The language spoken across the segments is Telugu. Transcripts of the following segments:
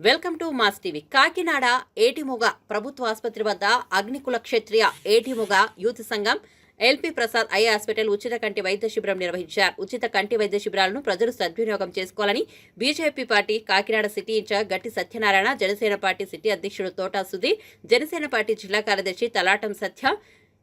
Welcome to mass TV. Kakinada Etimoga ప్రభుత్వ ఆసుపత్రి వద్ద అగ్నికుల క్షత్రియ ఏటిమొగ యూత్ సంఘం ఎల్పి ప్రసాద్ ఐ హాస్పిటల్ ఉచిత కంటి వైద్య శిబిరం నిర్వహించారు. ఉచిత కంటి వైద్య శిబిరాలను ప్రజలు సద్వినియోగం చేసుకోవాలని BJP party Kakinada city incharge Gatti Satyanarayana Janasena party city అధ్యక్షుడు తోటా సుధీర్ జనసేన పార్టీ జిల్లా కార్యదర్శి తలాటం సత్య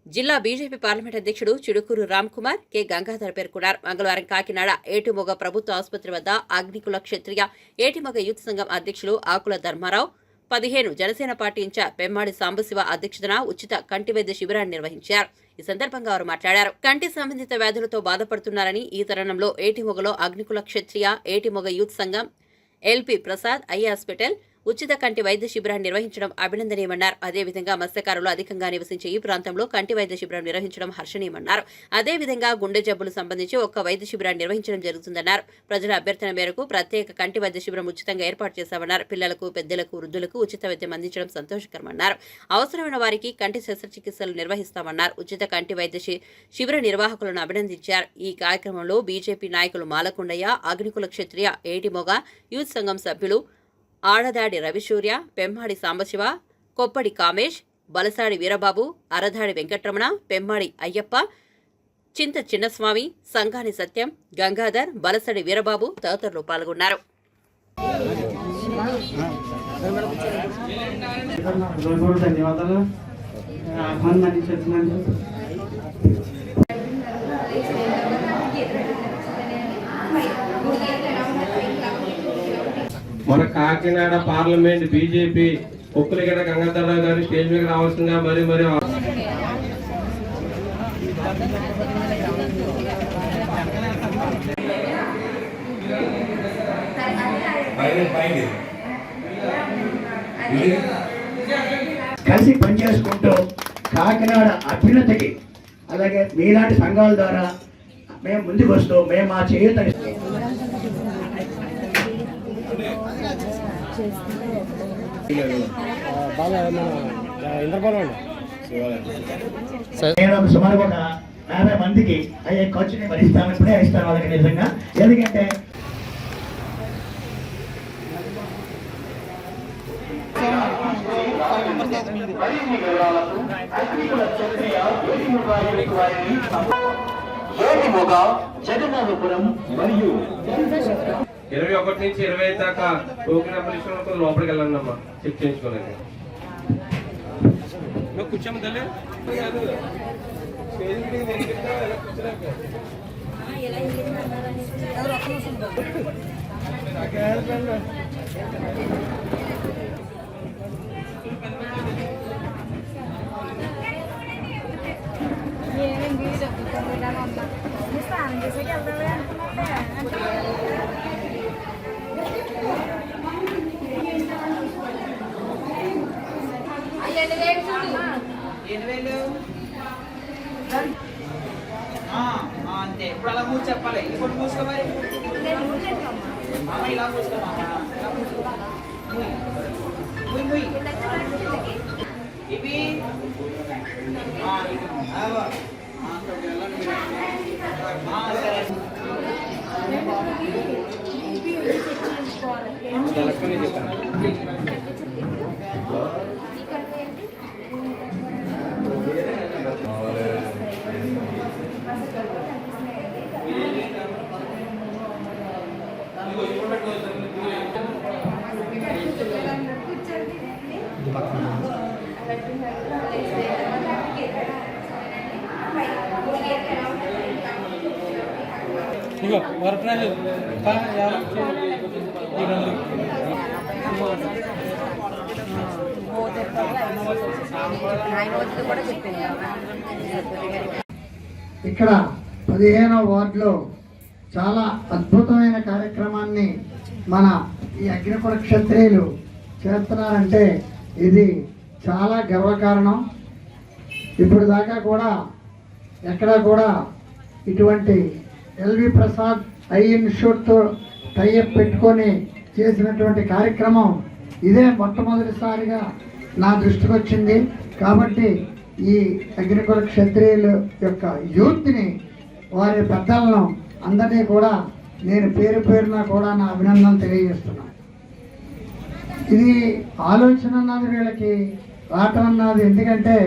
జిల్లా బీజేపీ పార్లమెంట్ అధ్యక్షుడు చిడుకూరు రామ్ కుమార్ కె. గంగాధర్ పేర్కొన్నారు. మంగళవారం కాకినాడ ఏటిమొగ ప్రభుత్వ ఆసుపత్రి వద్ద అగ్నికుల క్షత్రియ ఏటిమొగ యూత్ సంఘం అధ్యక్షులు ఆకుల ధర్మారావు పదిహేను జనసేన పార్టీ ఇన్ఛార్జ్ పెమ్మాడి సాంబశివ అధ్యక్షతన ఉచిత కంటి వైద్య శిబిరాన్ని నిర్వహించారు. ఈ సందర్భంగా వారు మాట్లాడారు. కంటి సంబంధిత వ్యాధులతో బాధపడుతున్నారని ఈ తరుణంలో ఏటిమొగలో అగ్నికుల క్షత్రియ ఏటిమొగ యూత్ సంఘం ఎల్పి ప్రసాద్ ఐ. హాస్పిటల్ ఉచిత కంటి వైద్య శిబిరాన్ని నిర్వహించడం అభినందనీయమన్నారు. అదేవిధంగా మత్స్యకారులు అధికంగా నివసించే ఈ ప్రాంతంలో కంటి వైద్య శిబిరం నిర్వహించడం హర్షణీయమన్నారు. అదేవిధంగా గుండె జబ్బులు సంబంధించి ఒక్క వైద్య శిబిరాన్ని నిర్వహించడం జరుగుతుందన్నారు. ప్రజల అభ్యర్థన మేరకు ప్రత్యేక కంటి వైద్య శిబిరం ఉచితంగా ఏర్పాటు చేశామన్నారు. పిల్లలకు పెద్దలకు వృద్ధులకు ఉచిత వైద్యం అందించడం సంతోషకరమన్నారు. అవసరమైన వారికి కంటి శస్త్రచికిత్సలు నిర్వహిస్తామన్నారు. ఉచిత కంటి వైద్య శి- శిబిర నిర్వాహకులను అభినందించారు. ఈ కార్యక్రమంలో బీజేపీ నాయకులు మాలకొండయ్య అగ్నికుల క్షత్రియ ఏటిమొగ యూత్ సంఘం సభ్యులు ఆడదాడి రవిసూర్య పెమ్మాడి సాంబశివ కొప్పడి కామేష్ బలసాడి వీరబాబు అరదాడి వెంకట్రమణ పెమ్మాడి అయ్యప్ప చింత చిన్నస్వామి సంఘాని సత్యం గంగాధర్ బలసడి వీరబాబు తదితరులు పాల్గొన్నారు. ధన్యవాదాలు. మన కాకినాడ పార్లమెంట్ బీజేపీ కుక్కలగడ గంగాధరరావు గారు స్టేజ్ మీద రావాల్సిందిగా మరి మరి కలిసి పనిచేసుకుంటూ కాకినాడ అభ్యున్నతికి అలాగే మీలాంటి సంఘాల ద్వారా మేము ముందుకు వస్తూ మేము మా చేయూత నేను సుమారు ఒక యాభై మందికి అయ్యే ఖర్చుని భరిస్తాను ఇప్పుడే ఇస్తాను వాళ్ళకి నిజంగా ఎందుకంటే జగన్నాథపురం మరియు ఇరవై ఒకటి నుంచి ఇరవై ఐదు దాకా టోకెన్ అప్లికేషన్ లోపలికి వెళ్ళండి అమ్మా చెక్ చేయించుకోలేదు కూర్చోమ్మ తల్లి స్నానం చేసేకి వెళ్తావే అనుకున్నట్టే ఆ, అంతే. ఇప్పుడు అలా మూసి చెప్పాలి. ఇప్పుడు మూసుకో మరి. ఇలా మూసుకో. ఇవి? ఆ, వరప్రాజు ఇక్కడ పదిహేనవ వార్డులో చాలా అద్భుతమైన కార్యక్రమాన్ని మన ఈ అగ్నికుల క్షత్రియులు చేస్తున్నారంటే ఇది చాలా గర్వకారణం. ఇప్పుడు దాకా కూడా ఎక్కడా కూడా ఇటువంటి ఎల్వి ప్రసాద్ ఐ ఇన్స్టిట్యూట్తో టైఅప్ పెట్టుకొని చేసినటువంటి కార్యక్రమం ఇదే మొట్టమొదటిసారిగా నా దృష్టికి వచ్చింది. కాబట్టి ఈ అగ్నికుల క్షత్రియుల యొక్క యూత్ని వారి పెద్దలను అందరినీ కూడా నేను పేరు పేరున కూడా నా అభినందనలు తెలియజేస్తున్నాను. ఇది ఆలోచన అన్నది వీళ్ళకి రావటం అన్నది. ఎందుకంటే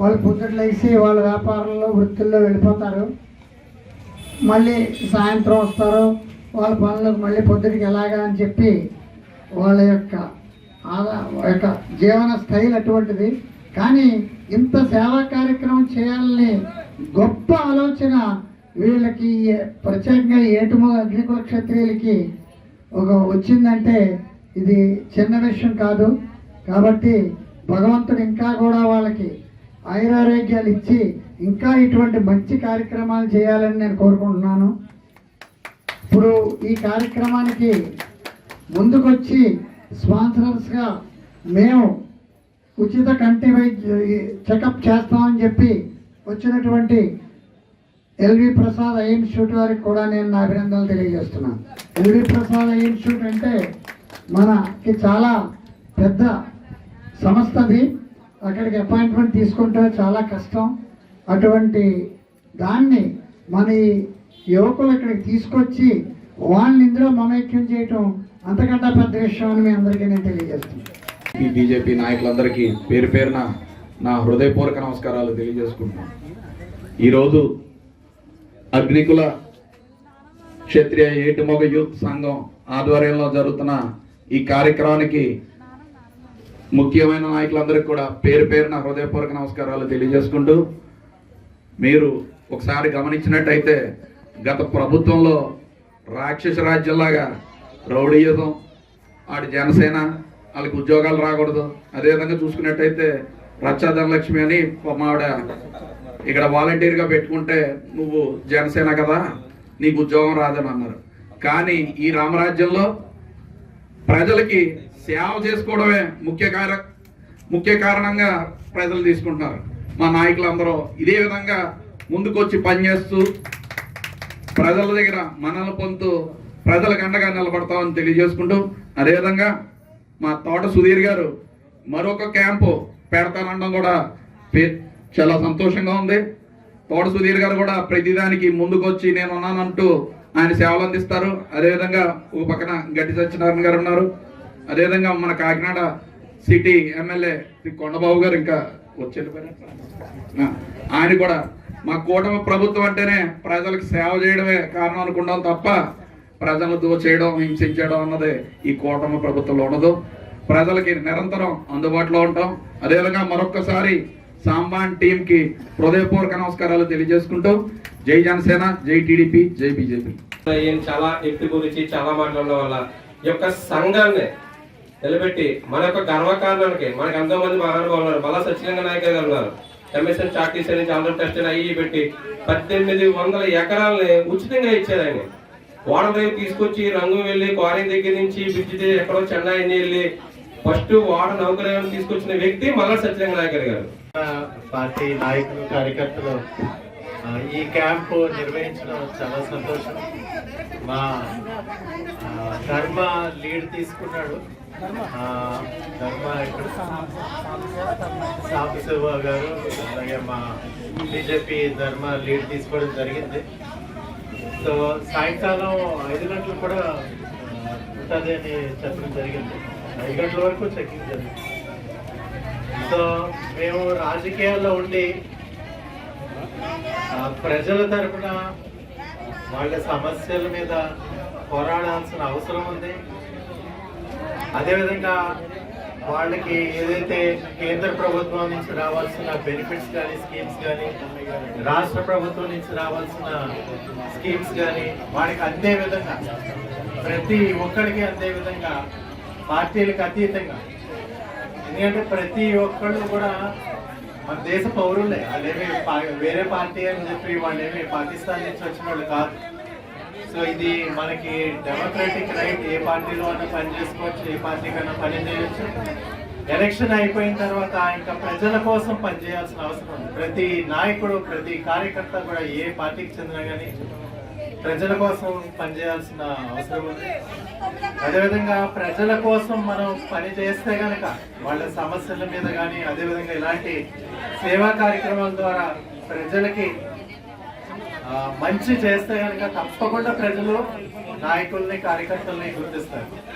వాళ్ళు పొద్దుట్లు వేసి వాళ్ళ వ్యాపారంలో వృత్తుల్లో వెళ్ళిపోతారు. మళ్ళీ సాయంత్రం వస్తారు వాళ్ళ పనులకు మళ్ళీ పొద్దుటికి ఎలాగా అని చెప్పి వాళ్ళ యొక్క ఆదా యొక్క జీవన స్థైల్ అటువంటిది. కానీ ఇంత సేవా కార్యక్రమం చేయాలని గొప్ప ఆలోచన వీళ్ళకి ప్రత్యేకంగా ఏటుమో అగ్నికుల క్షత్రియులకి ఒక వచ్చిందంటే ఇది చిన్న విషయం కాదు. కాబట్టి భగవంతుడు ఇంకా కూడా వాళ్ళకి ఆయురారోగ్యాలు ఇచ్చి ఇంకా ఇటువంటి మంచి కార్యక్రమాలు చేయాలని నేను కోరుకుంటున్నాను. ఇప్పుడు ఈ కార్యక్రమానికి ముందుకొచ్చి స్పాన్సరర్స్గా మేము ఉచిత కంటి వైద్య చెకప్ చేస్తామని చెప్పి వచ్చినటువంటి ఎల్వి ప్రసాద్ ఐ ఇన్స్టిట్యూట్ వారికి కూడా నేను నా అభినందనలు తెలియజేస్తున్నాను. ఎల్వి ప్రసాద్ ఐ ఇన్స్టిట్యూట్ అంటే మనకి చాలా పెద్ద సంస్థది. అక్కడికి అపాయింట్మెంట్ తీసుకుంటే చాలా కష్టం. అటువంటి దాన్ని మన యువకులు ఇక్కడికి తీసుకొచ్చి వాళ్ళని ఇందులో మమైక్యం చేయటం అంతకంటే పెద్ద విషయం అని మీ అందరికీ నేను తెలియజేస్తున్నాను. ఈ బీజేపీ నాయకులందరికీ పేరు పేరున నా హృదయపూర్వక నమస్కారాలు తెలియజేసుకుంటున్నాను. ఈరోజు అగ్నికుల క్షత్రియ ఏటుమొగ యూత్ సంఘం ఆధ్వర్యంలో జరుగుతున్న ఈ కార్యక్రమానికి ముఖ్యమైన నాయకులందరికీ కూడా పేరు పేరున హృదయపూర్వక నమస్కారాలు తెలియజేసుకుంటూ మీరు ఒకసారి గమనించినట్టయితే గత ప్రభుత్వంలో రాక్షస రాజ్యంలాగా రౌడీయుధం ఆడి జనసేన వాళ్ళకి ఉద్యోగాలు రాకూడదు. అదేవిధంగా చూసుకున్నట్టయితే రచ్చా ధనలక్ష్మి అని మావిడ ఆవిడ ఇక్కడ వాలంటీర్గా పెట్టుకుంటే నువ్వు జనసేన కదా నీకు ఉద్యోగం రాదని అన్నారు. కానీ ఈ రామరాజ్యంలో ప్రజలకి సేవ చేసుకోవడమే ముఖ్య కార ముఖ్య కారణంగా ప్రజలు తీసుకుంటున్నారు. మా నాయకులందరూ ఇదే విధంగా ముందుకొచ్చి పనిచేస్తూ ప్రజల దగ్గర మనల్ని పొందుతూ ప్రజలకు అండగా నిలబడతామని తెలియజేసుకుంటూ అదేవిధంగా మా తోట సుధీర్ గారు మరొక క్యాంపు పెడతానడం కూడా చాలా సంతోషంగా ఉంది. తోట సుధీర్ గారు కూడా ప్రతిదానికి ముందుకొచ్చి నేను ఉన్నానంటూ ఆయన సేవలు అందిస్తారు. అదేవిధంగా ఒక పక్కన గడ్డి సత్యనారాయణ గారు ఉన్నారు. అదేవిధంగా మన కాకినాడ సిటీ ఎమ్మెల్యే శ్రీ కొండబాబు గారు ఇంకా ఆయన కూడా మా కూటమి ప్రభుత్వం అంటేనే ప్రజలకు సేవ చేయడమే కారణం అనుకుంటాం తప్ప ప్రజలను దోచేయడం హింసించడం అన్నది ఈ కూటమి ప్రభుత్వంలో ఉండదు. ప్రజలకి నిరంతరం అందుబాటులో ఉంటాం. అదేవిధంగా మరొక్కసారి సాంబాన్ టీం కి హృదయపూర్వక నమస్కారాలు తెలియజేసుకుంటూ జై జనసేన జై టీడీపీ జై బీజేపీ. చాలా ఎత్తు గురించి చాలా మాట్లాడడం వల్ల ఈ యొక్క సంఘాన్ని నిలబెట్టి మన యొక్క గర్వకారణానికి మనకి ఎంతో మంది మహానుభావులు ఉన్నారు. మళ్ళా సత్యలింగ నాయక గారు ఉన్నారు. ఎంఎస్ఎన్ చార్టీస్ నుంచి ఆంధ్ర టెస్ట్ అయ్యి పెట్టి పద్దెనిమిది వందల ఎకరాలని ఉచితంగా ఇచ్చారు ఆయన. ఓడ డ్రైవ్ తీసుకొచ్చి రంగు వెళ్ళి క్వారీ దగ్గర నుంచి బ్రిడ్జ్ ఎక్కడో చెన్నై వెళ్ళి ఫస్ట్ వాటర్ నౌకర్యం తీసుకొచ్చిన వ్యక్తి మళ్ళా సత్యలింగ నాయకర్ గారు. పార్టీ నాయకులు కార్యకర్తలు ఈ క్యాంపు నిర్వహించడం చాలా సంతోషం. మా ధర్మ లీడ్ తీసుకున్నాడు. ధర్మ ఇక్కడ. సాంబశివ గారు అలాగే మా బీజేపీ ధర్మ లీడ్ తీసుకోవడం జరిగింది. సో సాయంకాలం ఐదు గంటలు కూడా ఉంటుంది అని చెప్పడం జరిగింది. ఐదు గంటల వరకు చెక్కింగ్ జరిగింది. సో మేము రాజకీయాల్లో ఉండి ప్రజల తరపున వాళ్ళ సమస్యల మీద పోరాడాల్సిన అవసరం ఉంది. అదేవిధంగా వాళ్ళకి ఏదైతే కేంద్ర ప్రభుత్వం నుంచి రావాల్సిన బెనిఫిట్స్ కానీ స్కీమ్స్ కానీ రాష్ట్ర ప్రభుత్వం నుంచి రావాల్సిన స్కీమ్స్ కానీ వాళ్ళకి అందే విధంగా ప్రతి ఒక్కరికి అందే విధంగా పార్టీలకు అతీతంగా ఎందుకంటే ప్రతి ఒక్కళ్ళు కూడా మన దేశ పౌరులే. అదేమి వేరే పార్టీ అని చెప్పి వాళ్ళేమి పాకిస్తాన్ నుంచి వచ్చిన వాళ్ళు కాదు. సో ఇది మనకి డెమోక్రటిక్ రైట్ ఏ పార్టీలో అన్న పని చేసుకోవచ్చు ఏ పార్టీ కన్నా పని చేయొచ్చు. ఎలక్షన్ అయిపోయిన తర్వాత ఇంకా ప్రజల కోసం పనిచేయాల్సిన అవసరం ఉంది. ప్రతి నాయకుడు ప్రతి కార్యకర్త కూడా ఏ పార్టీకి చెందినా కానీ ప్రజల కోసం పనిచేయాల్సిన అవసరం ఉంది. అదేవిధంగా ప్రజల కోసం మనం పని చేస్తే కనుక వాళ్ళ సమస్యల మీద కానీ అదేవిధంగా ఇలాంటి సేవా కార్యక్రమాల ద్వారా ప్రజలకి మంచి చేస్తే కనుక తప్పకుండా ప్రజలు నాయకుల్ని కార్యకర్తల్ని గుర్తిస్తారు.